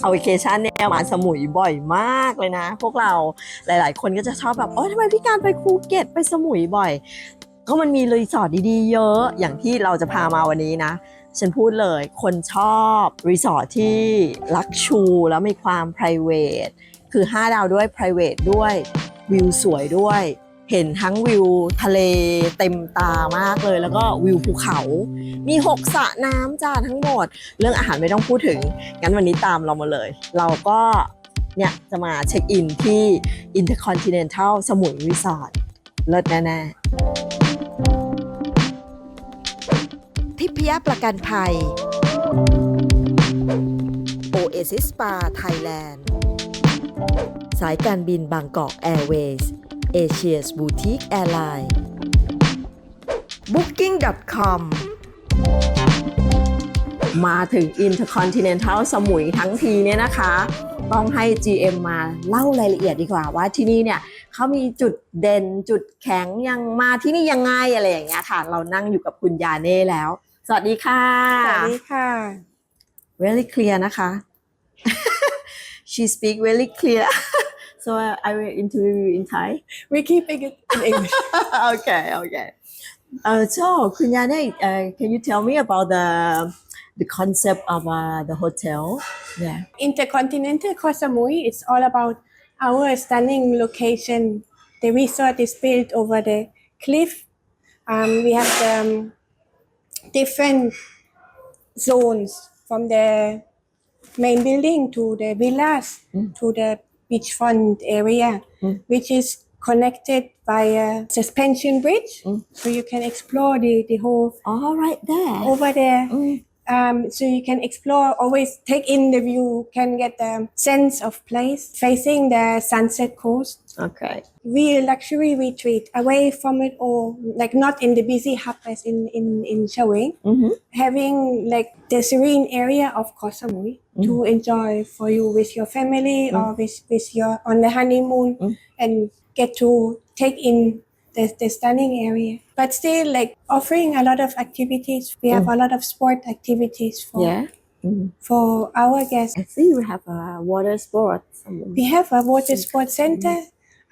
เอาวิเคชันเนี่ยมาสมุยบ่อยมากเลยนะ พวกเราหลาย ๆ คนก็จะชอบแบบโอ๊ยทำไมพี่การไปภูเก็ตไปสมุยบ่อย ก็มันมีรีสอร์ทดีๆ เยอะอย่างที่เราจะพามาวันนี้นะ ฉันพูดเลยคนชอบรีสอร์ทที่ลักชู แล้วมีความ p r i v a t คือ 5 ดาวด้วย p r i v a t ด้วยวิวสวยด้วย เห็นทั้งวิวทะเลเต็มตามากเลย แล้วก็วิวภูเขา มี 6สระน้ำจ้าทั้งหมด เรื่องอาหารไม่ต้องพูดถึง งั้นวันนี้ตามเรามาเลย เราก็เนี่ยจะมาเช็คอินที่ Intercontinental สมุยรีสอร์ทเลิศแน่ๆ ทิพยประกันภัย Oasis Spa Thailand สายการบินบางกอกแอร์เวย์ Asia's Boutique Airline Booking.com มาถึง Intercontinental สมุยทั้งทีเนี่ยนะคะ ต้องให้ GM มาเล่ารายละเอียดดีกว่าว่าที่นี่เนี่ยเขามีจุดเด่นจุดแข็งยังมาที่นี่ยังไงอะไรอย่างเงี้ยค่ะ เรานั่งอยู่กับคุณยาเน่แล้ว สวัสดีค่ะ สวัสดีค่ะ very clear นะคะ she speak very clear So I will interview you in Thai. We're keeping it in English. okay, okay. Uh, so, Kunyane, uh, can you tell me about the the concept of uh, the hotel? Yeah. Intercontinental Koh Samui is all about our stunning location. The resort is built over the cliff. Um, we have the, um, different zones from the main building to the villas mm. to the beachfront area, Mm. which is connected by a suspension bridge. Mm. So you can explore the, the whole all right there over there. Mm. Um, so you can explore, always take in the view, can get the sense of place facing the sunset coast. okay Real luxury retreat away from it all, like not in the busy hub as in in in Chaweng, mm-hmm. having like the serene area of Koh Samui to enjoy for you with your family or with with your on the honeymoon Mm. and get to take in the, the stunning area. But still like offering a lot of activities. We have a lot of sport activities for yeah Mhm. for our guests. I see you have a water sport We have a water sports center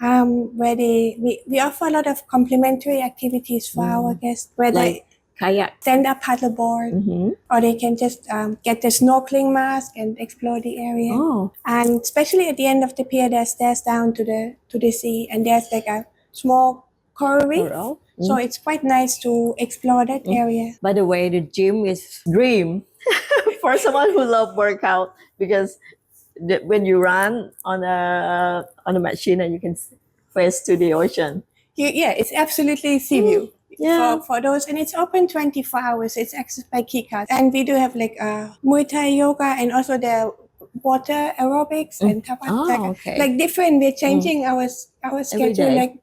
um, where they we, we offer a lot of complimentary activities for our guests, where like they kayak stand up paddleboard mm-hmm. or they can just um, get the snorkeling mask and explore the area. oh And especially at the end of the pier, there's stairs down to the to the sea, and there's like a small coral reef. Coral. So mm. it's quite nice to explore that mm. area. By the way, the gym is dream for someone who love workout because the, when you run on a on a machine and you can face to the ocean. You, yeah, it's absolutely sea view. Mm, yeah. For, for those, and it's open 24 hours. It's accessed by key cards. And we do have like uh, Muay Thai yoga and also the water aerobics and tapas. Oh, like, okay. like different. We're changing our our schedule like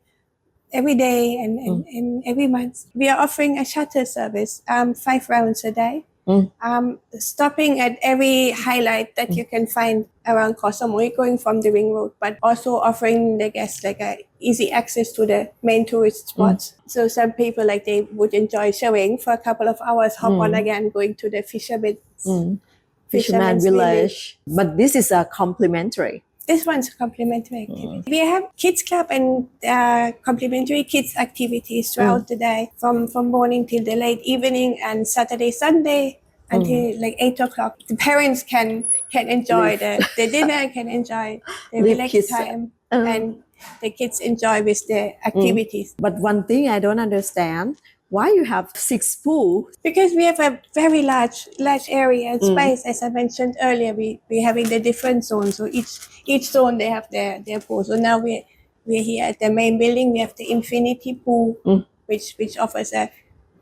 every day and, and, and every month. We are offering a shuttle service, um, five rounds a day. Mm. Um, stopping at every highlight that you can find around Koh Samui, going from the ring road, but also offering the guests like a easy access to the main tourist spots. So some people like they would enjoy showing for a couple of hours, hop on again, going to the fisherman. Mm. Fisherman village. But this is a complimentary. This one's a complimentary activity. We have kids club and uh, complimentary kids activities throughout the day, from from morning till the late evening and Saturday, Sunday until like eight o'clock. The parents can can enjoy the, the dinner, can enjoy the Leave relaxed kids, time, uh, and the kids enjoy with the activities. But one thing I don't understand why you have six pools. Because we have a very large large area and space, as I mentioned earlier, we we having the different zones. So each each zone they have their their pool. So now we we're here at the main building. We have the infinity pool, Mm. which which offers a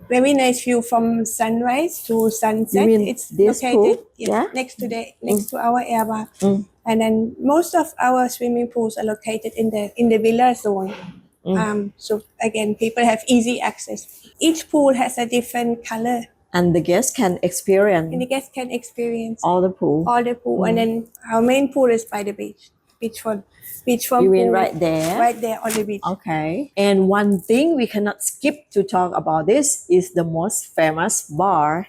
very nice view from sunrise to sunset. it's this located yes, Yeah? next to the next to our air bar. Mm. And then most of our swimming pools are located in the in the villa zone. Mm. Um, so again, people have easy access. Each pool has a different color, And the guests can experience and the guests can experience all the pool. all the pool. And then our main pool is by the beach, beachfront, beachfront you mean pool, right there? right there on the beach. Okay. And one thing we cannot skip to talk about this is the most famous bar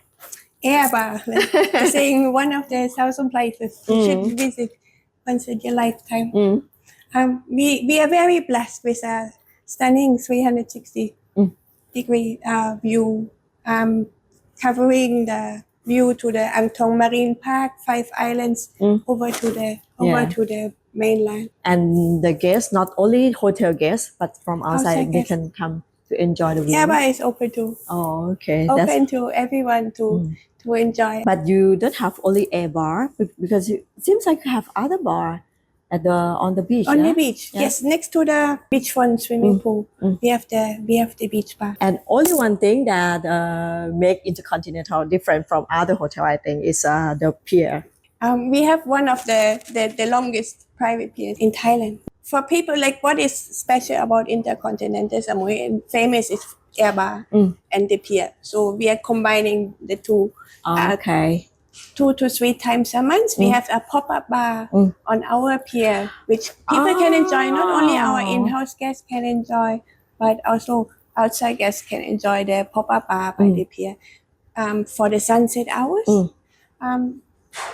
air bar, like saying one of the thousand places you Mm. should visit once in your lifetime. อืม Um, we, we are very blessed with a stunning 360 Mm. degree uh, view, um, covering the view to the Amtong Marine Park, Five Islands, Mm. over to the over Yeah. to the mainland. and the guests not only hotel guests but from outside Outside they guests. can come to enjoy the view Yeah, but it's open to oh okay that's open to everyone to Mm. to enjoy. But you don't have only a bar because it seems like you have other bar at the on the beach. On yeah? the beach, Yeah. yes, next to the beachfront swimming Mm. pool, Mm. we have the we have the beach bar. And only one thing that uh, make Intercontinental different from other hotel, I think, is uh, the pier. Um, we have one of the, the, the longest private piers in Thailand. For people like what is special about Intercontinental Samui famous is air bar Mm. and the pier. So we are combining the two Uh, okay. Two to three times a month. We Mm. have a pop-up bar Mm. on our pier, which people can enjoy. Not only our Oh. in-house guests can enjoy, but also outside guests can enjoy the pop-up bar by Mm. the pier. Um, for the sunset hours, Mm. um,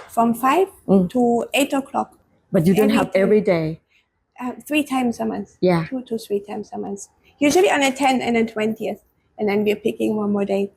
from five Mm. to eight o'clock, But you don't have every day. uh, three times a month, Yeah. two to three times a month. Usually on the 10th and the 20th, and then we're picking one more day.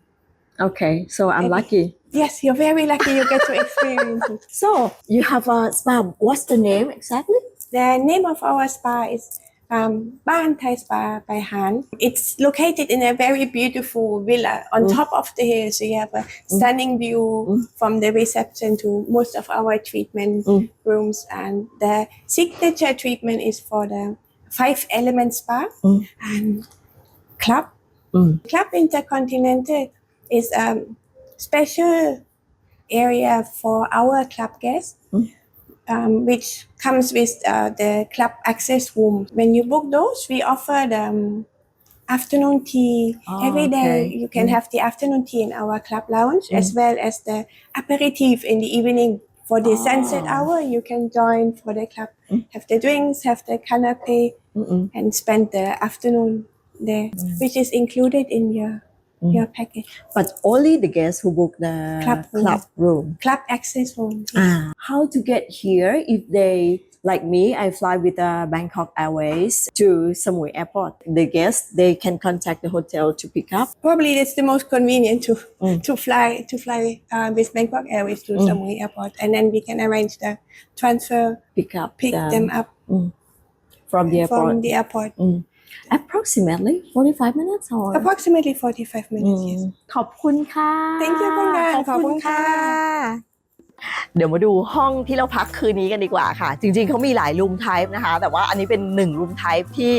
Okay. So I'm lucky. Yes, you're very lucky you get to experience it. So you have a spa. What's the name exactly? The name of our spa is um, Ban Thai Spa by Han. It's located in a very beautiful villa on Mm. top of the hill. So you have a stunning view Mm. from the reception to most of our treatment Mm. rooms. And the signature treatment is for the five element spa Mm. and club. Mm. Club Intercontinental is a special area for our club guests Mm. um, which comes with uh, the club access room. When you book those, we offer the um, afternoon tea Oh, every day. okay. You can Mm. have the afternoon tea in our club lounge as well as the aperitif in the evening. For the sunset Oh. hour, you can join for the club, Mm. have the drinks, have the canapé, Mm-mm. and spend the afternoon there, which is included in your Mm. Your package. But only the guests who book the Club room. club room. Club access room. Ah, how to get here if they like me i fly with uh, bangkok airways to samui airport the guests they can contact the hotel to pick up Probably it's the most convenient to Mm. to fly to fly uh, with Bangkok Airways to Mm. Samui Airport, and then we can arrange the transfer, pick up pick the- them up from the airport from the airport. Approximately 45 minutes or Approximately 45 minutes. อื Yes. มขอบคุณค่ะ Thank you คุณงานขอบคุณขอบคุณค่ะค่ะ เดี๋ยวมาดูห้องที่เราพักคืนนี้กันดีกว่าค่ะ จริงๆเขามีหลายรูมไทป์นะคะ แต่ว่าอันนี้เป็นหนึ่งรูมไทป์ที่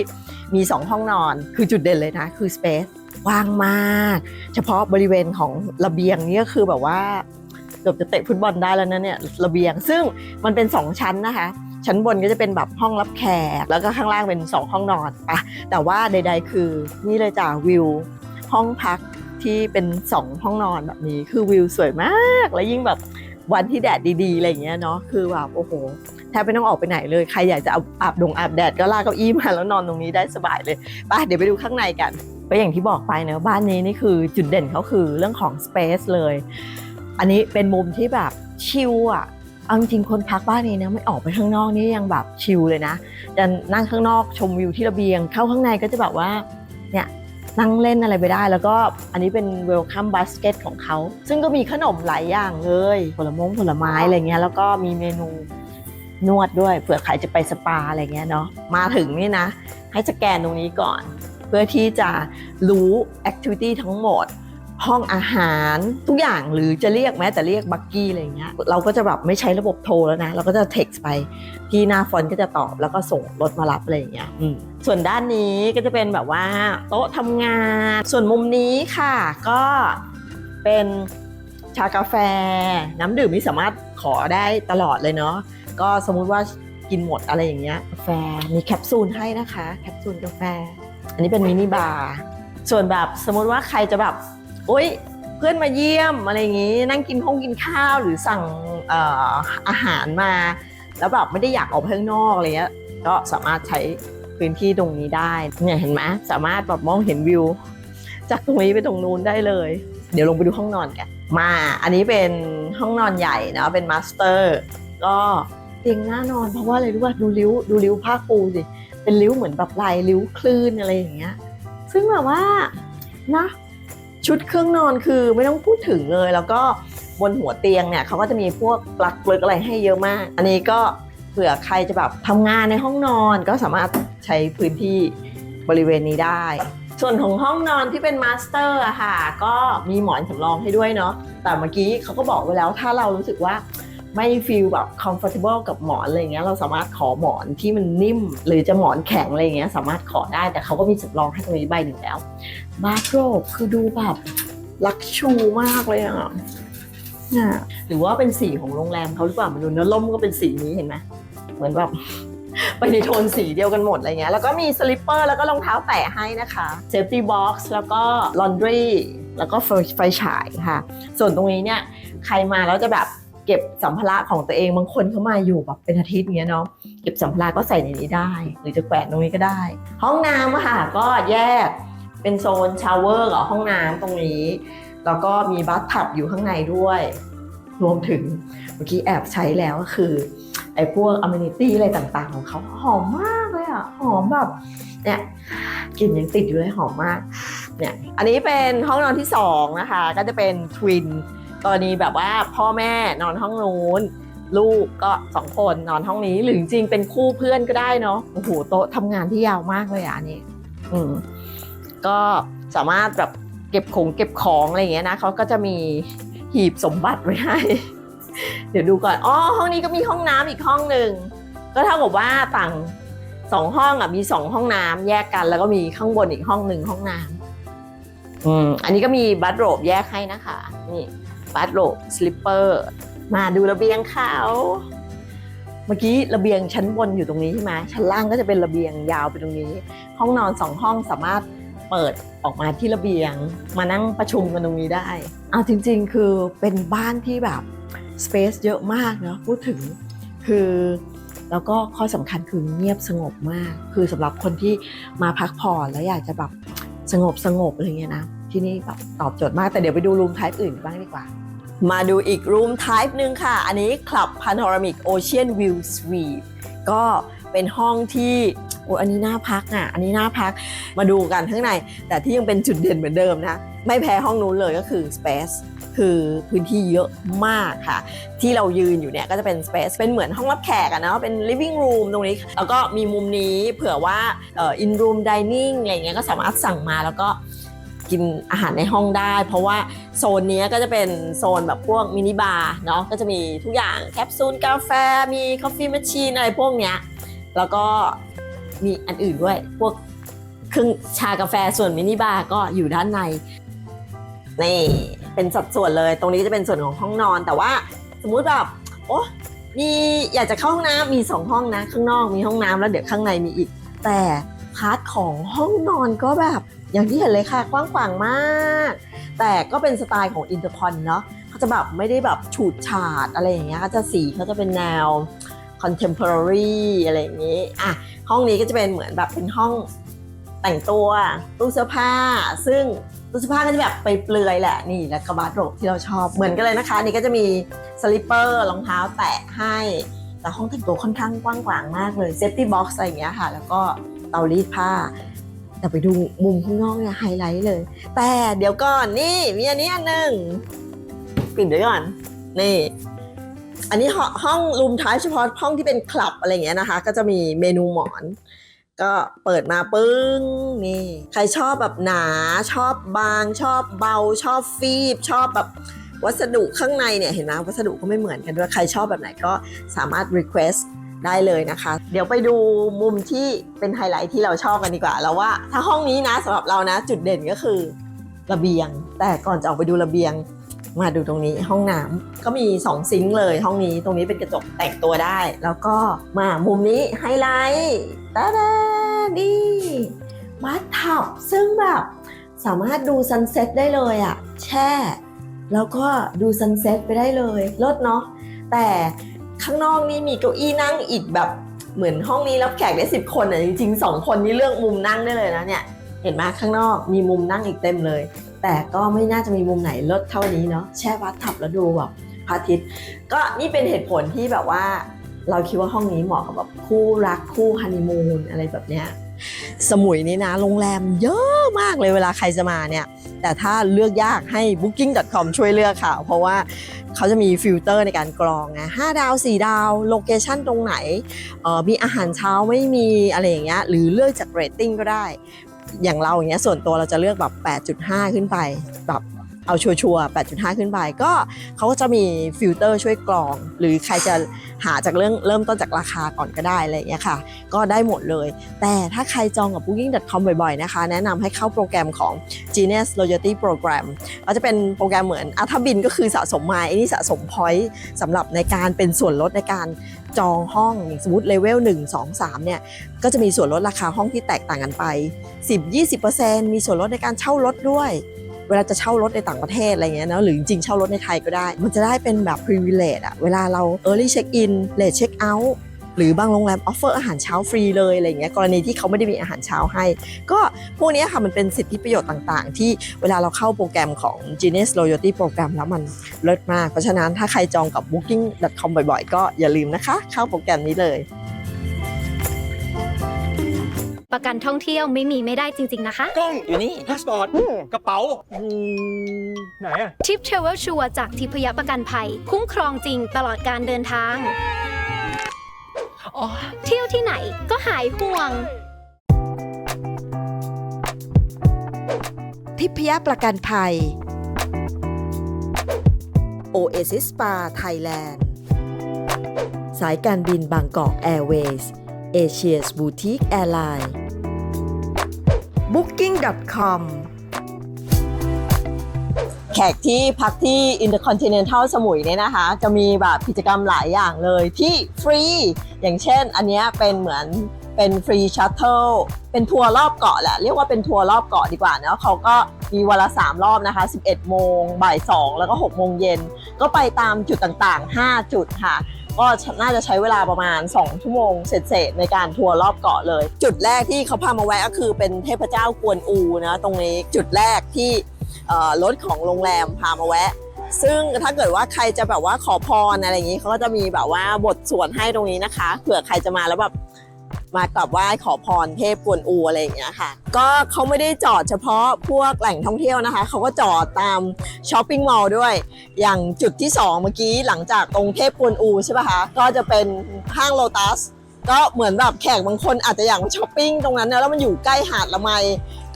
มี 2 ห้องนอน คือจุดเด่นเลยนะ คือสเปซว่างมาก เฉพาะบริเวณของระเบียงนี่ก็คือแบบว่าเกือบจะเตะฟุตบอลได้แล้วนะเนี่ยระเบียง ซึ่งมันเป็น 2 ชั้นนะคะ ชั้นบนก็จะเป็นแบบห้องรับแขก แล้วก็ข้างล่างเป็น 2 ห้องนอนอะแต่ว่าใด ๆ คือนี่เลยจ้าวิว ห้องพักที่เป็น 2 ห้องนอนแบบนี้ คือวิวสวยมาก แล้วยิ่งแบบวันที่แดดดีๆอะไรเงี้ยเนาะคือแบบโอ้โหแทบไม่ต้องออกไปไหนเลยใครอยากจะอาบดงอาบแดดก็ลากเก้าอี้มาแล้วนอนตรงนี้ได้สบายเลยไปเดี๋ยวไปดูข้างในกันก็อย่างที่บอกไปเนะบ้านนี้นี่คือจุดเด่นเขาคือเรื่องของ Space เลย อันนี้เป็นมุมที่แบบชิลอะ เอาจริงคนพักบ้านนี้นะไม่ออกไปข้างนอกนี่ยังแบบชิลเลยนะจะนั่งข้างนอกชมวิวที่ระเบียง เข้าข้างในก็จะแบบว่าเนี่ยนั่งเล่นอะไรไปได้ แล้วก็อันนี้เป็นเวลคัมบ s สเกตของเขา ซึ่งก็มีขนมหลายอย่างเลย ผลมงผลไม้อะไรเงี้ยแล้วก็มีเมนูนวดด้วยเผื่อใครจะไปสปาอะไรเงี้ยเนาะมาถึงนี่นะ ให้สแกนตรงนี้ก่อน เพื่อที่จะรู้แอคทิวิตี้ทั้งหมด ห้องอาหารทุกอย่างหรือจะเรียกแม้แต่เรียกบักกี้อะไรอย่างเงี้ยเราก็จะแบบไม่ใช้ระบบโทรแล้วนะ เราก็จะเท็กซ์ไปพี่หน้าฟอนต์ก็จะตอบแล้วก็ส่งรถมารับอะไรอย่างเงี้ยอืมส่วนด้านนี้ก็จะเป็นแบบว่าโต๊ะทำงาน ส่วนมุมนี้ค่ะ ก็เป็นชากาแฟ น้ำดื่มนี่สามารถขอได้ตลอดเลยเนาะก็สมมุติว่ากินหมดอะไรอย่างเงี้ยกาแฟมีแคปซูลให้นะคะ แคปซูลกาแฟ อันนี้เป็นมินิบาร์ส่วนแบบสมมุติว่าใครจะแบบ โอ๊ยเพื่อนมาเยี่ยมอะไรอย่างงี้ นั่งกินข้องกินข้าวหรือสั่งออาหารมา แล้วแบบไม่ได้อยากออกไปข้างนอกอะไรเงี้ยก็สามารถใช้พื้นที่ตรงนี้ได้เนี่ยเห็นไหมสามารถแบบมองเห็นวิว จากตรงนี้ไปตรงนู้นได้เลย เดี๋ยวลงไปดูห้องนอนกันมาอันนี้เป็นห้องนอนใหญ่เนะเป็นมาสเตอร์ก็เตียงหน่านอนเพราะว่าอะไรรู้ป่ะดูริ้วดูริ้วผ้าปูสิเป็นริ้วเหมือนแบบลายริ้วคลื่นอะไรอย่างเงี้ย ซึ่งแบบว่านะ ชุดเครื่องนอนคือไม่ต้องพูดถึงเลย แล้วก็บนหัวเตียงเนี่ยเขาก็จะมีพวกปลั๊กปลึกอะไรให้เยอะมาก อันนี้ก็เผื่อใครจะแบบทำงานในห้องนอนก็สามารถใช้พื้นที่บริเวณนี้ได้ ส่วนของห้องนอนที่เป็นมาสเตอร์อะค่ะก็มีหมอนสำรองให้ด้วยเนาะแต่เมื่อกี้เขาก็บอกไว้แล้วถ้าเรารู้สึกว่าไม่ฟีลแบบ comfortable กับหมอนอะไรเงี้ยเราสามารถขอหมอนที่มันนิ่ม หรือจะหมอนแข็งอะไรเงี้ยสามารถขอได้แต่เขาก็มีสำรองให้ตรงนี้ใบหนึ่งแล้ว บาร์โรบคือดูแบบลักชูมากเลยอะน่ะหรือว่าเป็นสีของโรงแรมเขาหรือเปล่ามันดูเนื้อล่มก็เป็นสีนี้เห็นไหมเหมือนแบบไปในโทนสีเดียวกันหมดอะไรเงี้ยแล้วก็มีสลิปเปอร์แล้วก็รองเท้าแตะให้นะคะเซฟตี้บ็อกซ์แล้วก็ลอนดรีแล้วก็ไฟฉายค่ะ ส่วนตรงนี้เนี่ยใครมาแล้วจะแบบเก็บสัมภาระของตัวเองบางคนเขามาอยู่แบบเป็นอาทิตย์เงี้ยเนาะเก็บสัมภาระก็ใส่ในนี้ได้ หรือจะแขวนตรงนี้ก็ได้ ห้องน้ำค่ะก็แยก เป็นโซนชาวเวอร์กับห้องน้ำตรงนี้ แล้วก็มีบัตทับอยู่ข้างในด้วย รวมถึงเมื่อกี้แอบใช้แล้วก็คือ ไอ้พวกอ m ม n i t y อะไรต่างๆ ของเขาหอมมากเลยอะ หอมแบบเนี่ยกลิ่นยังติดอยู่เลยหอมมากเนี่ยอันนี้เป็นห้องนอนที่สองนะคะ ก็จะเป็นทวินกรณีแบบว่าพ่อแม่นอนห้องนู้นลูกก็สองคนนอนห้องนี้หรือจริงๆเป็นคู่เพื่อนก็ได้เนาะโอ้โหโต๊ะทำงานที่ยาวมากเลยอะอันนี่อืม ก็สามารถแบบเก็บของเก็บของอะไรอย่างเงี้ยนะเขาก็จะมีหีบสมบัติไว้ให้ เดี๋ยวดูก่อนอ๋อห้องนี้ก็มีห้องน้ำอีกห้องหนึ่งก็เท่ากับว่าต่างสองห้องอะมีสองห้องน้ำแยกกัน แล้วก็มีข้างบนอีกห้องหนึ่งห้องน้ำอืมอันนี้ก็มีบัตโรบแยกให้นะคะ นี่บัตโรบสลิปเปอร์มาดูระเบียงเขาเมื่อกี้ระเบียงชั้นบนอยู่ตรงนี้ใช่ไหมชั้นล่างก็จะเป็นระเบียงยาวไปตรงนี้ ห้องนอนสองห้องสามารถ เปิดออกมาที่ระเบียง มานั่งประชุมกันตรงนี้ได้เอาจริง ๆ คือเป็นบ้านที่แบบสเปซเยอะมากเนาะพูดถึงคือแล้วก็ข้อสำคัญคือเงียบสงบมาก คือสำหรับคนที่มาพักผ่อนแล้วอยากจะแบบสงบสงบอะไรเงี้ยนะที่นี่แบบตอบโจทย์มากแต่เดี๋ยวไปดูรูมไทป์อื่นบ้างดีกว่า มาดูอีกรูมไทป์หนึ่งค่ะ อันนี้ Club Panoramic Ocean View Suite ก็เป็นห้องที่ อ้อันนี้น่าพักอะ อันนี้น่าพักมาดูกันข้างใน แต่ที่ยังเป็นจุดเด่นเหมือนเดิมนะ ไม่แพ้ห้องนู้นเลยก็คือ Space คือพื้นที่เยอะมากค่ะ ที่เรายืนอยู่เนี่ยก็จะเป็น Space เป็นเหมือนห้องรับแขกอะเนาะเป็น living room ตรงนี้ แล้วก็มีมุมนี้เผื่อว่าเอ่อ in room dining อะไรเงี้ยก็สามารถสั่งมาแล้วก็กินอาหารในห้องได้ เพราะว่าโซนนี้ก็จะเป็นโซนแบบพวกมินิบาร์เนาะก็จะมีทุกอย่างแคปซูลกาแฟมีคอฟฟี่แมชชีนอะไรพวกเนี้ยแล้วก็ มีอันอื่นด้วย พวกเครื่องชากาแฟส่วนมินิบาร์ก็อยู่ด้านใน นี่ เป็นสัดส่วนเลย ตรงนี้จะเป็นส่วนของห้องนอน แต่ว่าสมมุติแบบโอ้มีอยากจะเข้าห้องน้ำมีสองห้องนะ ข้างนอกมีห้องน้ำแล้วเดี๋ยวข้างในมีอีก แต่พาร์ทของห้องนอนก็แบบอย่างที่เห็นเลยค่ะกว้างขวางมาก แต่ก็เป็นสไตล์ของอินเตอร์พอนเนาะเขาจะแบบไม่ได้แบบฉูดฉาดอะไรอย่างเงี้ยเขาจะสีเขาจะเป็นแนว contemporary อะไรอย่างงี้ อะ ห้องนี้ก็จะเป็นเหมือนแบบเป็นห้องแต่งตัวตู้เสื้อผ้า ซึ่งตู้เสื้อผ้าก็จะแบบไปเปลือยแหละนี่แล้วก็บาร์โรบที่เราชอบเหมือนกันเลยนะคะ นี่ก็จะมีสลิปเปอร์รองเท้าแตะให้ แต่ห้องแต่งตัวค่อนข้างกว้างขวางมากเลยเซฟตี้บ็อกซ์อะไรอย่างเงี้ยค่ะ แล้วก็เตารีดผ้าแต่ไปดูมุมข้างนอกเนี่ยไฮไลท์เลย แต่เดี๋ยวก่อนนี่มีอันนี้อันหนึ่งปิดเดี๋ยวก่อน นี่ อันนี้ห้องรูมท้ายเฉพาะห้องที่เป็นคลับอะไรเงี้ยนะคะ ก็จะมีเมนูหมอน ก็เปิดมาปึ้งนี่ใครชอบแบบหนาชอบบาง ชอบเบาชอบฟีบ ชอบแบบวัสดุข้างในเนี่ยเห็นไหมวัสดุก็ไม่เหมือนกันด้วยใครชอบแบบไหนก็สามารถ request ได้เลยนะคะ เดี๋ยวไปดูมุมที่เป็นไฮไลท์ที่เราชอบกันดีกว่าแล้วว่า ถ้าห้องนี้นะสำหรับเรานะ จุดเด่นก็คือระเบียง แต่ก่อนจะออกไปดูระเบียง มาดูตรงนี้ห้องน้ำก็มี 2 ซิงค์เลย ห้องนี้ตรงนี้เป็นกระจกแต่งตัวได้ แล้วก็มามุมนี้ไฮไลท์ตาดานี่บัตทับซึ่งแบบสามารถดูซันเซ็ตได้เลยอะแช่ แล้วก็ดูซันเซ็ตไปได้เลยลดเนาะแต่ข้างนอกนี่มีเก้าอี้นั่งอีกแบบเหมือนห้องนี้รับแขกได้ 10 คนอะจริงๆ 2 คนนี่เลือกมุมนั่งได้เลยนะเนี่ย เห็นไหมข้างนอกมีมุมนั่งอีกเต็มเลย แต่ก็ไม่น่าจะมีมุมไหนลดเท่านี้เนาะแช่บัตทับแล้วดูแบบพระอาทิตย์ก็นี่เป็นเหตุผลที่แบบว่า เราคิดว่าห้องนี้เหมาะกับแบบคู่รักคู่ฮันนีมูนอะไรแบบเนี้ยสมุยนี่นะโรงแรมเยอะมากเลยเวลาใครจะมาเนี่ย แต่ถ้าเลือกยากให้ booking.com ช่วยเลือกค่ะ เพราะว่าเขาจะมีฟิลเตอร์ในการกรองไง5ดาว4ดาวโลเคชั่นตรงไหนออมีอาหารเช้าไม่มีอะไรอย่างเงี้ยหรือเลือกจากเรตติ้งก็ได้ อย่างเราอย่างเงี้ยส่วนตัวเราจะเลือกแบบ 8.5 ขึ้นไปแบบเอาชัวร์ๆ8.5 ขึ้นไป ก็เขาก็จะมีฟิลเตอร์ช่วยกรอง หรือใครจะหาจากเรื่องเริ่มต้นจากราคาก่อนก็ได้อะไรอย่างเงี้ยค่ะ ก็ได้หมดเลย แต่ถ้าใครจองกับ booking.com บ่อยๆนะคะ แนะนำให้เข้าโปรแกรมของ Genius Loyalty Program ก็จะเป็นโปรแกรมเหมือนอะถ้าบินก็คือสะสมไมล์นี่สะสม point สำหรับในการเป็นส่วนลดในการ จองห้องสมมติเลเวล1 2 3เนี่ยก็จะมีส่วนลดราคาห้องที่แตกต่างกันไป 10-20%มีส่วนลดในการเช่ารถด้วย เวลาจะเช่ารถในต่างประเทศอะไรเงี้ยนะหรือจริงๆเช่ารถในไทยก็ได้ มันจะได้เป็นแบบ privilege อะเวลาเรา early check in late check out หรือบางโรงแรม offer อาหารเช้าฟรีเลยอะไรเงี้ยกรณีที่เขาไม่ได้มีอาหารเช้าให้ ก็พวกเนี้ยค่ะมันเป็นสิทธิประโยชน์ต่างๆ ที่เวลาเราเข้าโปรแกรมของ Genius Loyalty Program แล้วมันเลิศมาก เพราะฉะนั้นถ้าใครจองกับ booking.com บ่อยๆ ก็อย่าลืมนะคะ เข้าโปรแกรมนี้เลยประกันท่องเที่ยวไม่มีไม่ได้จริง ๆ นะคะ กล้อง อยู่นี่พาสปอร์ตกระเป๋า ไหนอะทิปเทรเวลชัวจากทิพยประกันภัย คุ้มครองจริงตลอดการเดินทางอ๋อ เที่ยวที่ไหนก็หายห่วง ทิพยประกันภัย Oasis Spa Thailand สายการบินบางกอกแอร์เวย์สเอเชียสบูติกแอร์ไลน์ Booking.com ขกที่พักที่ Intercontinental สมุยเนี่ยนะคะ จะมีแบบกิจกรรมหลายอย่างเลยที่ฟรี อย่างเช่นอันนี้เป็นเหมือนเป็นฟรีชัตเทิลเป็นทัวร์รอบเกาะแหละ เรียกว่าเป็นทัวร์รอบเกาะดีกว่านะเขาก็มีวันละ 3 รอบนะคะ 11 โมงบ่าย 2 แล้วก็ 6 โมงเย็น ก็ไปตามจุดต่างๆ 5 จุดค่ะ ก็น่าจะใช้เวลาประมาณ 2 ชั่วโมงเศษๆในการทัวร์รอบเกาะเลย จุดแรกที่เขาพามาแวะก็คือเป็นเทพเจ้ากวนอูนะ ตรงนี้จุดแรกที่ รถของโรงแรมพามาแวะ ซึ่งถ้าเกิดว่าใครจะแบบว่าขอพรอะไรอย่างนี้เขาก็จะมีแบบว่าบทสวดให้ตรงนี้นะคะเผื่อใครจะมาแล้วแบบมากราบไหว้ขอพรเทพกวนอูอะไรอย่างเงี้ยค่ะ ก็เขาไม่ได้จอดเฉพาะพวกแหล่งท่องเที่ยวนะคะ เขาก็จอดตามช้อปปิ้งมอลล์ด้วย อย่างจุดที่ 2 เมื่อกี้หลังจากตรงเทพกวนอูใช่ป่ะคะ ก็จะเป็นห้างโลตัส ก็เหมือนแบบแขกบางคนอาจจะอยากมาช้อปปิ้งตรงนั้นนะแล้วมันอยู่ใกล้หาดละไม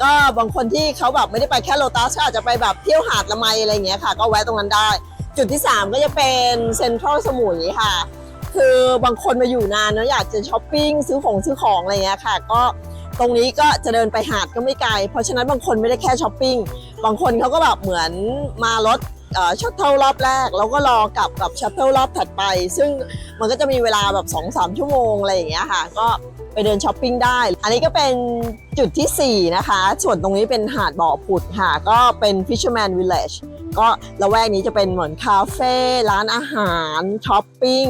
ก็บางคนที่เขาแบบไม่ได้ไปแค่โลตัสก็อาจจะไปแบบเที่ยวหาดละไมอะไรเงี้ยค่ะ ก็แวะตรงนั้นได้ จุดที่ 3 ก็จะเป็นเซ็นทรัลสมุยค่ะ คือบางคนมาอยู่นานเนอะอยากจะช้อปปิ้งซื้อของซื้อของอะไรเงี้ยค่ะ ก็ตรงนี้ก็จะเดินไปหาดก็ไม่ไกล เพราะฉะนั้นบางคนไม่ได้แค่ช้อปปิ้ง บางคนเขาก็แบบเหมือนมารถ ชัตเทิลรอบแรก แล้วก็รอกลับกับชัตเทิลรอบถัดไป ซึ่งมันก็จะมีเวลาแบบ2-3ชั่วโมงอะไรอย่างเงี้ยค่ะ ก็ไปเดินช้อปปิ้งได้ อันนี้ก็เป็นจุดทีสี่ 4 นะคะ ส่วนตรงนี้เป็นหาดบ่อผุดค่ะ ก็เป็น Fisherman Village ก็ละแวกนี้จะเป็นเหมือนคาเฟ่ร้านอาหารช้อปปิ้ง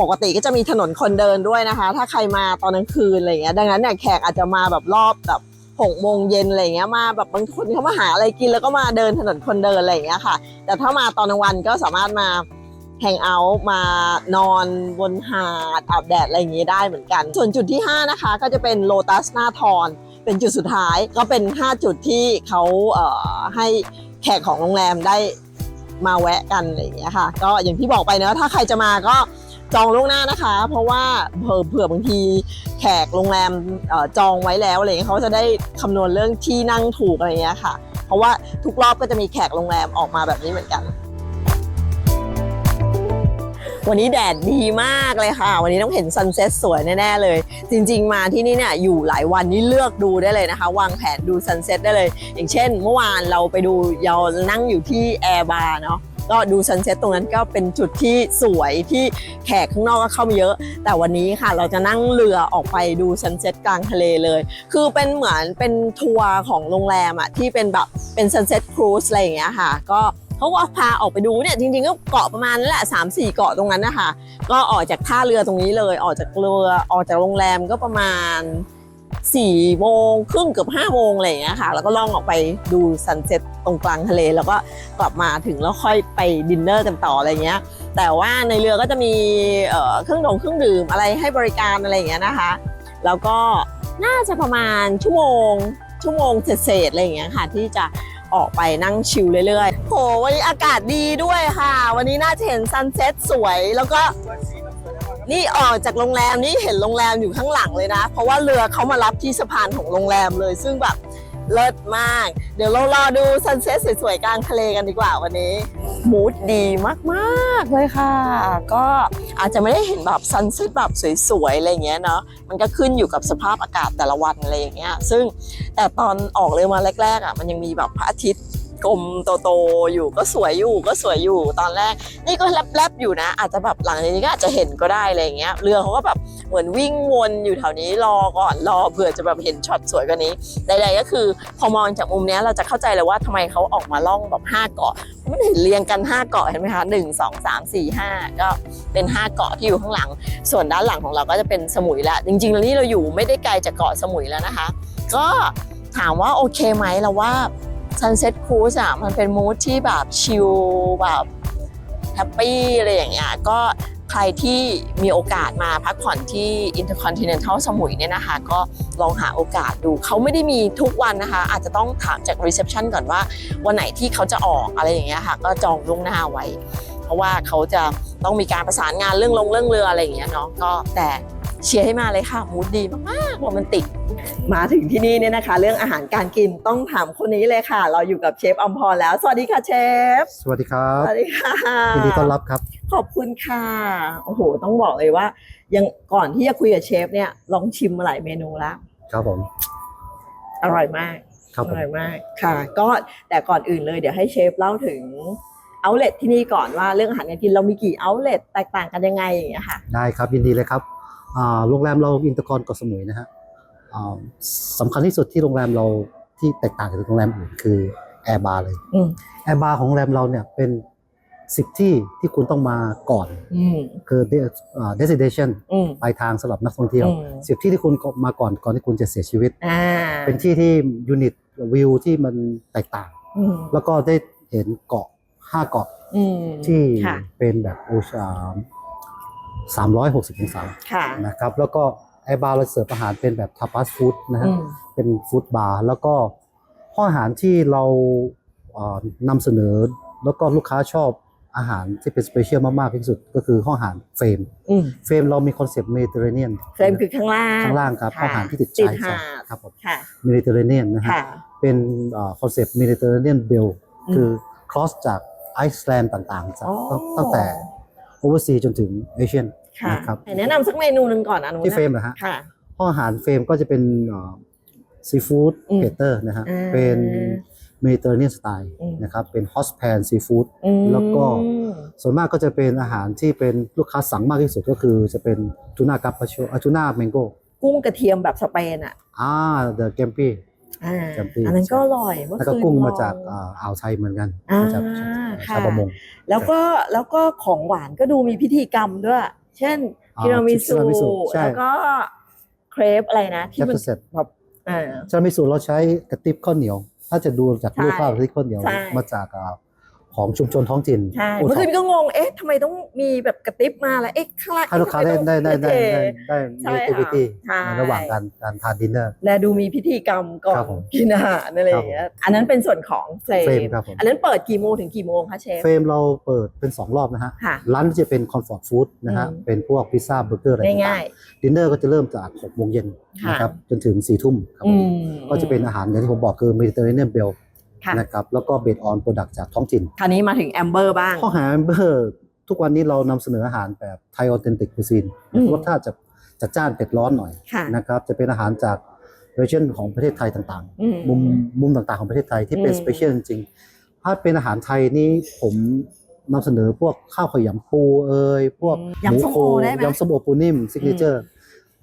ปกติก็จะมีถนนคนเดินด้วยนะคะ ถ้าใครมาตอนกลางคืนอะไรอย่างเงี้ย ดังนั้นเนี่ยแขกอาจจะมาแบบรอบแบบ หกโมงเย็นอะไรเงี้ยมาแบบบางคนเขามาหาอะไรกินแล้วก็มาเดินถนนคนเดินอะไรเงี้ยค่ะ แต่ถ้ามาตอนกลางวันก็สามารถมาแฮงเอาท์มานอนบนหาดอาบแดดอะไรอย่างงี้ได้เหมือนกัน ส่วนจุดที่ 5 นะคะ ก็จะเป็นโลตัสหน้าทอนเป็นจุดสุดท้ายก็เป็น 5 จุดที่เขาเอ่อให้แขกของโรงแรมได้มาแวะกันอะไรอย่างเงี้ยค่ะ ก็อย่างที่บอกไปเนอะถ้าใครจะมาก็ จองล่วงหน้านะคะ เพราะว่าเผื่อเผื่อบางทีแขกโรงแรมจองไว้แล้วอะไรเงี้ยเขาจะได้คำนวณเรื่องที่นั่งถูกอะไรเงี้ยค่ะ เพราะว่าทุกรอบก็จะมีแขกโรงแรมออกมาแบบนี้เหมือนกัน วันนี้แดดดีมากเลยค่ะ วันนี้ต้องเห็นซันเซ็ตสวยแน่ๆเลย จริง ๆ มาที่นี่เนี่ยอยู่หลายวันนี่เลือกดูได้เลยนะคะ วางแผนดูซันเซ็ตได้เลย อย่างเช่น เมื่อวานเราไปดูเรานั่งอยู่ที่แอร์บาร์เนาะ ก็ดูซันเซ็ตตรงนั้นก็เป็นจุดที่สวยที่แขกข้างนอกก็เข้ามาเยอะ แต่วันนี้ค่ะเราจะนั่งเรือออกไปดูซันเซ็ตกลางทะเลเลย คือเป็นเหมือนเป็นทัวร์ของโรงแรมอะที่เป็นแบบเป็นซันเซ็ตครูซอะไรอย่างเงี้ยค่ะ ก็เขาก็พาออกไปดูเนี่ยจริงๆก็เกาะประมาณนั่นแหละ3ามสี่เกาะตรงนั้นนะคะก็ออกจากท่าเรือตรงนี้เลย ออกจากเรือออกจากโรงแรมก็ประมาณ 4ี่โมงครึ่งเกือบ5้าโมงอะไรอย่างเงี้ยค่ะ แล้วก็ล่องออกไปดูซันเซ็ตตรงกลางทะเล แล้วก็กลับมาถึงแล้วค่อยไปดินเนอร์กันต่ออะไรเงี้ย แต่ว่าในเรือก็จะมีเอ่อเครื่องดองเครื่องดื่มอะไรให้บริการอะไรอย่างเงี้ยนะคะ แล้วก็น่าจะประมาณชั่วโมง ชั่วโมงเศษๆอะไรอย่างเงี้ยค่ะ ที่จะออกไปนั่งชิลเรื่อยๆ โหวันนี้อากาศดีด้วยค่ะ วันนี้น่าจะเห็นซันเซ็ตสวยแล้วก็ นี่ออกจากโรงแรมนี่เห็นโรงแรมอยู่ข้างหลังเลยนะ เพราะว่าเรือเขามารับที่สะพานของโรงแรมเลย ซึ่งแบบเลิศมาก เดี๋ยวเรารอดูซันเซ็ตสวยๆกลางทะเลกันดีกว่าวันนี้ มูดดีมากๆเลยค่ะ ก็อาจจะไม่ได้เห็นแบบซันเซ็ตแบบสวยๆอะไรเงี้ยเนาะ มันก็ขึ้นอยู่กับสภาพอากาศแต่ละวันอะไรอย่างเงี้ย ซึ่งแต่ตอนออกเรือมาแรกๆอะมันยังมีแบบพระอาทิตย์ กลมโตๆอยู่ก็สวยอยู่ก็สวยอยู่ตอนแรก นี่ก็แลบๆอยู่นะ อาจจะแบบหลังจากนี้ก็อาจจะเห็นก็ได้อะไรอย่างเงี้ยเรือเขาก็แบบเหมือนวิ่งวนอยู่แถวนี้รอก่อนรอเผื่อจะแบบเห็นช็อตสวยกว่านี้ใดๆก็คือพอมองจากมุมนี้เราจะเข้าใจเลยว่าทำไมเขาออกมาล่องแบบห้าเกาะมันเห็นเรียงกัน 5 เกาะเห็นไหมคะ1 2 3 4 5ก็เป็น 5 เกาะที่อยู่ข้างหลัง ส่วนด้านหลังของเราก็จะเป็นสมุยแล้วจริงๆแล้วนี่เราอยู่ไม่ได้ไกลจากเกาะสมุยแล้วนะคะ ก็ถามว่าโอเคไหมเราว่า Sunset Cruise อะมันเป็นมูทที่แบบชิลแบบแฮปปี้อะไรอย่างเงี้ยก็ใครที่มีโอกาสมาพักผ่อนที่ Intercontinental สมุยเนี่ยนะคะ ก็ลองหาโอกาสดูเขาไม่ได้มีทุกวันนะคะ อาจจะต้องถามจาก reception ก่อนว่า วันไหนที่เขาจะออกอะไรอย่างเงี้ยค่ะ ก็จองล่วงหน้าไว้ เพราะว่าเขาจะต้องมีการประสานงานเรื่องลงเรื่องเรืออะไรอย่างเงี้ยเนาะก็แต่ เชียร์ให้มาเลยค่ะมูดดีมากๆโรแมนติก มาถึงที่นี่เนี่ยนะคะ เรื่องอาหารการกินต้องถามคนนี้เลยค่ะ เราอยู่กับเชฟอมพรแล้ว สวัสดีค่ะเชฟ สวัสดีครัสบวัสดีค่ะยินดีต้อนรับครับ ขอบคุณค่ะ โอ้โห ต้องบอกเลยว่า ยังก่อนที่จะคุยกับเชฟเนี่ยลองชิมมาหลายเมนูแล้ว ครับผม อร่อยมากครับอผมร่อยมากค่ะ ก็แต่ก่อนอื่นเลยเดี๋ยวให้เชฟเล่าถึงเอาเล t ที่นี่ก่อนว่าเรื่องอาหารการกินเรามีกี่เอาเล t แตกต่างกันยังไงอย่างเงี้ยค่ะ ได้ครับยินดีเลยครับอ่า โรงแรมเราอินเตอร์คอนเกาะสมุยนะฮะสำคัญที่สุดที่โรงแรมเราที่แตกต่างจากโรงแรมอื่นคือแอร์บาร์เลยแอร์บาร์ของโรงแรมเราเนี่ยเป็นสิบที่ที่คุณต้องมาก่อนคือ destination ปลายทางสำหรับนักท่องเที่ยวสิบที่ที่คุณมาก่อนก่อนที่คุณจะเสียชีวิต เป็นที่ที่ยูนิตวิวที่มันแตกต่าง แล้วก็ได้เห็นเกาะห้าเกาะที่เป็นแบบโอชาน 360องศาค่ะ นะครับ แล้วก็ไอบาร์เราเสิร์ฟอาหารเป็นแบบทาปาสฟู้ดนะฮะเป็นฟู้ดบาร์ แล้วก็ข้ออาหารที่เราเนำเสนอ แล้วก็ลูกค้าชอบอาหารที่เป็นสเปเชียลมาก ๆ ที่สุดก็คือข้ออาหารเฟรมเฟรมเรามีคอนเซปต์เมดิเตอร์เรเนียนเฟรมคือข้างล่าง ข้างล่างครับข้ออาหารที่ติดติดชายหาครับผมค่เมดิเตอร์เรเนียนนะฮะเป็นคอนเซปต์เมดิเตอร์เรเนียนเบลคือคลอสจากไอซ์แลนด์ต่างๆจากตั้งแต่ เวอร์ซีจนถึงเอเชียนค่ะนะครับไหนแนะนำสักเมนูหนึ่งก่อนอันนู้นที่นะเฟรมนะฮะค่ะห้องอาหารเฟรมก็จะเป็นซีฟู้ดอืมเพเตอร์นะฮะอ่าเป็นเมดิเตอร์เรเนียนสไตล์อืมนะครับเป็นฮอสแพนซีฟู้ดอืมแล้วก็ส่วนมากก็จะเป็นอาหารที่เป็นลูกค้าสั่งมากที่สุดก็คือจะเป็นทูน่ากัปปาโชทูน่าแมงโก้กุ้งกระเทียมแบบสเปนอะอ่าเดอะแกมปี้ อ่าจำปีอันนั้นก็อร่อยเมื่อแล้วก็คืนกุ้งมาลอจากอ่าอ่าวไทยเหมือนกันอ่ามมาจากค่ะ ชาวประมงแล้วก็แล้วก็ของหวานก็ดูมีพิธีกรรมด้วย เช่นอ่าทีรามิสุทีรามิสุใช่แล้วก็เครปอะไรนะ ที่แคปมันเสร็จแบบอ่าชามิสุเราใช้กระติบข้าวเหนียว ถ้าจะดูจากรูปใช่ภาพกระติบข้าวเหนียวใช่ มาจากอ่า ของชุมชนท้องถิ่นใช่โอเมื่อท็คือปนก็งง เอ๊ะทำไมต้องมีแบบกระติบมาแล้วเอ๊ะข้างล่างให้ลูกค้าได้ได้ได้ได้ได้ได้ใช่มี activity ใช่ในระหว่างการการทานดินเนอร์ และดูมีพิธีกรรมก่อครันบผมกินอาหารอะไรอย่างเงี้ย อันนั้นเป็นส่วนของเฟรเฟรมมครับผมอันนั้นเปิดกี่โมงถึงกี่โมงคะเชฟ เฟรมเราเปิดเป็น 2 รอบนะฮะค่ะร้านจะเป็นคอนฟอร์ตฟู้ดนะฮะอืมเป็นพวกพิซซ่าเบอร์เกอร์อะไรต่างง่ายๆดินเนอร์ก็จะเริ่มจาก6โมงเย็นค่ะนะครับจนถึง4ทุ่มครับๆอืผมมก็จะเป็นอาหารอย่างที่ผมบอกคือเมดิเตอร์เรเนียนเบลค่ะ นะครับแล้วก็เบสออนโปรดักต์จากท้องถิ่นคราวนี้มาถึงแอมเบอร์บ้างข้อหาเบอร์ทุกวันนี้เรานำเสนออาหารแบบไทยออเทนติกคูซีนอืมรสชาติจะจัดจ้านเผ็ดร้อนหน่อยค่ะนะครับจะเป็นอาหารจากเรเจนของประเทศไทยต่างอืมๆมุมมุมต่างๆของประเทศไทยที่เป็นอืมสเปเชียลจริงๆถ้าเป็นอาหารไทยนี่ผมนำเสนอพวกข้าวขยำปูเอ่ยพวกยำส้มโอได้ไหมยำส้มโอปูนิ่มซิกเนเจอร์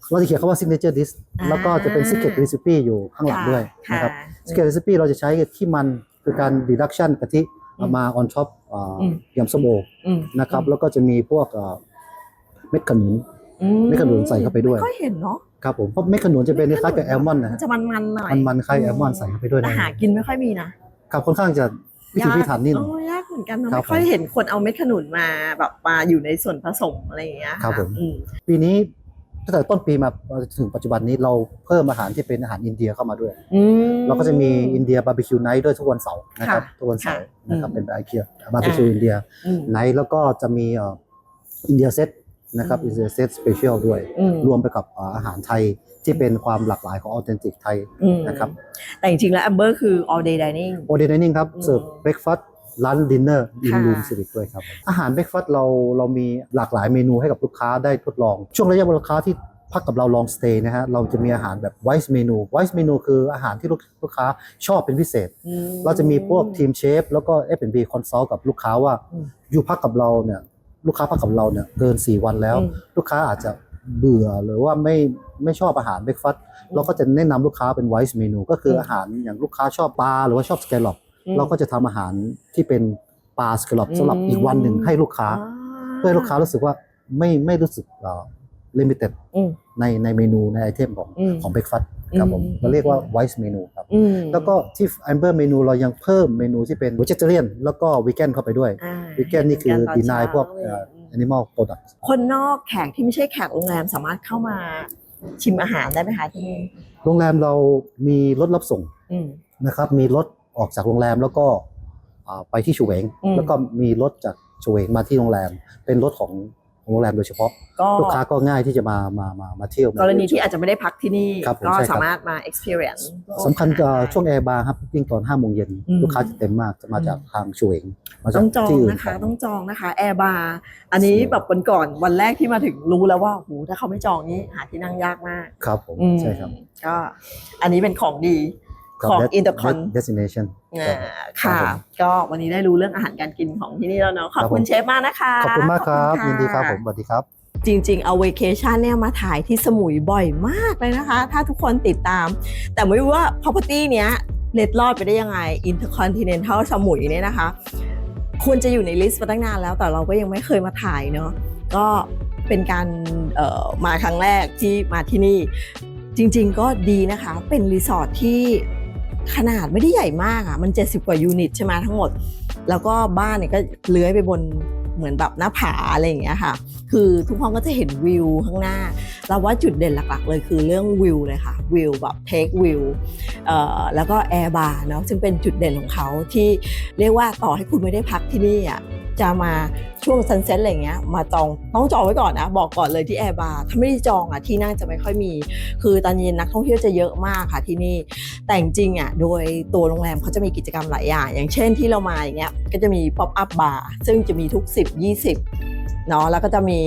เราจะเขียนคำว่าซิกเนเจอร์ดิสอ่าแล้วก็จะเป็นซิกเก็ตรีซิปี้อยู่ข้างหลังด้วยค่ะนะครับค่ะซิกเก็ตรีซิปี้เราจะใช้ขี้มันคือการดีดักชันกะทิอืมมาออนท็อปอืมยำส้มโออืมนะครับ แล้วก็จะมีพวกเอ่อเม็ดขนุนอืไม่ขนุนใส่เข้าไปด้วยไม่ค่อยเห็นเนาะครับผมเพราะเม็ดขนุนจะเป็นคล้ายๆกับแอลมอนด์นะมันฮะจะมันๆหน่อยมันๆคล้ายแอลมอนด์ใส่เข้าไปด้วยแต่นะหากินไม่ค่อยมีนะครับค่อนข้างจะพิถีพิถันนิดหนึ่งโอ้ยากเหมือนกันเนอะครับไม่ค่อยเห็นคนเอาเม็ดขนุนมาแบบมาอยู่ในส่วนผสมอะไรอย่างเงี้ยครับผมอืมปีนี้ ตั้งแต่ต้นปีมาถึงปัจจุบันนี้เราเพิ่มอาหารที่เป็นอาหารอินเดียเข้ามาด้วย อืม เราก็จะมีอินเดียบาร์บีคิวไนท์ด้วยทุกวันเสาร์นะครับค่ะทุกวันเสาร์ค่ะนะครับอืม เป็นบาร์บีคิวบาร์บีคิวอ่าอินเดียอืมไนท์แล้วก็จะมีเอ่ออินเดียเซตนะครับอืมอินเดียเซตสเปเชียลด้วย อืมรวมไปกับเอ่ออาหารไทยที่เป็นความหลากหลายของออเทนติกไทยอืมนะครับแต่จริงๆแล้ว Amber คือ all day dining โอเดนนิ่งครับอืมเสิร์ฟเบรกฟาสต์ ร้านดินเนอร์อินค่ะรูมสิริด้วยครับ อาหารเบรกฟาสต์เราเรามีหลากหลายเมนูให้กับลูกค้าได้ทดลอง ช่วงระยะเวลาลูกค้าที่พักกับเราลองสเตย์นะฮะเราจะมีอาหารแบบไวส์เมนูไวส์เมนูคืออาหารที่ลูกลูกค้าชอบเป็นพิเศษอืมเราจะมีพวกทีมเชฟแล้วก็ F&B คอนซัลท์กับลูกค้าว่าอืมอยู่พักกับเราเนี่ยลูกค้าพักกับเราเนี่ยเกิน 4 วันแล้วอืมลูกค้าอาจจะเบื่อหรือว่าไม่ไม่ชอบอาหารเบรกฟาสต์เราก็จะแนะนำลูกค้าเป็นไวส์เมนูก็คืออมอาหารอย่างลูกค้าชอบปลาหรือว่าชอบสแกลลอปอืม เราก็จะทำอาหารที่เป็นปลาสแกลลอปสำหรับอีกวันหนึ่งให้ลูกค้า เพื่อให้ลูกค้ารู้สึกว่าไม่ไม่รู้สึกลิมิเต็ดอืมในในเมนูในไอเทมของอืมของเบรกฟาสต์ครับผมอืมเราเรียกว่าไวส์เมนูครับอืมแล้วก็ที่ Amber เมนูเรายังเพิ่มเมนูที่เป็น vegetarian แล้วก็ vegan เข้าไปด้วยอ่า vegan นี่คือการตอน deny เช้าพวกเลยเอ่ออืม animal products คนนอกแขกที่ไม่ใช่แขกโรงแรมสามารถเข้ามาชิมอาหารได้ไหมคะที่นี่โรงแรมเรามีรถรับส่งอืมนะครับมีรถ ออกจากโรงแรมแล้วก็อ่าไปที่ชูเวง อืม แล้วก็มีรถจากชูเวงมาที่โรงแรม เป็นรถของของโรงแรมโดยเฉพาะ ก็ลูกค้าก็ง่ายที่จะมามามามาเที่ยว กรณีที่อาจจะไม่ได้พักที่นี่ ครับผมก็ใช่ครับ สามารถมา experience สำคัญกับช่วงแอร์บาร์ครับยิ่งตอน5โมงเย็นอืม ลูกค้าจะเต็มมากจะมาจากทางชูเวงมาจากต้องจองที่อื่นนะคะ รับ ต้องจองนะคะแอร์บาร์อันนี้แบบวันก่อนวันแรกที่มาถึงรู้แล้วว่าโหถ้าเขาไม่จองนี้หาที่นั่งยากมากครับผมอืมใช่ครับ ก็อันนี้เป็นของดีครับ ของ Des- Intercon Des- destination อ่าครับค่ะผมก็วันนี้ได้รู้เรื่องอาหารการกินของที่นี่แล้วเนาะขอบครับคุณผมเชฟมากนะคะขอบคุณมากครับขอณะยินดีครับผมสวัสดีครับจริงๆ เอาเวเคชันเนี่ยมาถ่ายที่สมุยบ่อยมากเลยนะคะ ถ้าทุกคนติดตาม แต่ไม่รู้ว่า property เนี้ยเล็ดลอดไปได้ยังไง Intercontinental สมุยเนี่ยนะคะ ควรจะอยู่ในลิสต์มาตั้งนานแล้ว แต่เราก็ยังไม่เคยมาถ่ายเนาะ ก็เป็นการเอ่อมาครั้งแรกที่มาที่นี่ จริงๆ ก็ดีนะคะ เป็นรีสอร์ทที่ ขนาดไม่ได้ใหญ่มากอะ่ะมัน 70 กว่ายูนิตใช่ไหมทั้งหมด แล้วก็บ้านเนี่ยก็เลื้อยไปบนเหมือนแบบหน้าผาอะไรอย่างเงี้ยค่ะ คือทุกห้องก็จะเห็นวิวข้างหน้า เราว่าจุดเด่นหลักๆ เลยคือเรื่องวิวเลยค่ะ วิวแบบเทควิวแล้วก็แอร์บาร์เนาะซึ่งเป็นจุดเด่นของเขาที่เรียกว่าต่อให้คุณไม่ได้พักที่นี่อะ จะมาช่วงซันเซ็ตอะไรเงี้ยมาจองต้องจองไว้ก่อนนะ บอกก่อนเลยที่แอร์บาร์ถ้าไม่ได้จองอะที่นั่งจะไม่ค่อยมี คือตอนเย็นนักท่องเที่ยวจะเยอะมากค่ะที่นี่แต่จริงๆอะโดยตัวโรงแรมเขาจะมีกิจกรรมหลายอย่าง อย่างเช่นที่เรามาอย่างเงี้ยก็จะมีป๊อปอัพบาร์ซึ่งจะมีทุก 10 20 เนาะแล้วก็จะมี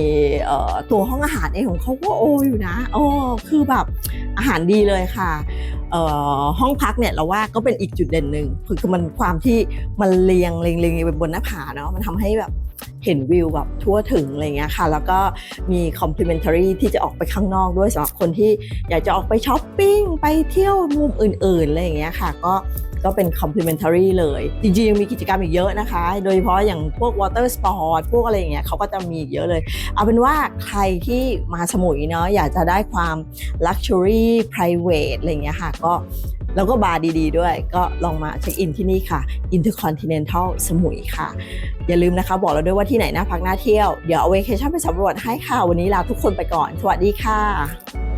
ตัวห้องอาหารเองของเขาก็โออยู่นะโอ้คือแบบอาหารดีเลยค่ะห้องพักเนี่ยเราว่าก็เป็นอีกจุดเด่นหนึ่งคือมันความที่มันเรียงเรียงเรียงไปบนหน้าผาเนาะมันทำให้แบบเห็นวิวแบบทั่วถึงอะไรเงี้ยค่ะ แล้วก็มี complimentary ที่จะออกไปข้างนอกด้วยสำหรับคนที่อยากจะออกไปช้อปปิ้ง ไปเที่ยวมุมอื่นๆอะไรอย่างเงี้ยค่ะ ก็ ก็เป็น complimentary เลย จริงๆ ยังมีกิจกรรมอีกเยอะนะคะ โดยเฉพาะอย่างพวก water sport พวกอะไรอย่างเงี้ยเขาก็จะมีเยอะเลย เอาเป็นว่าใครที่มาสมุยเนาะอยากจะได้ความ luxury private อะไรเงี้ยค่ะก็แล้วก็บาร์ดีๆด้วย ก็ลองมาเช็คอินที่นี่ค่ะ Intercontinental สมุยค่ะ อย่าลืมนะคะ บอกเราด้วยว่าที่ไหนน่าพักน่าเที่ยว เดี๋ยวเอาเวเคชั่นไปสำรวจให้ค่ะ วันนี้ลาทุกคนไปก่อน สวัสดีค่ะ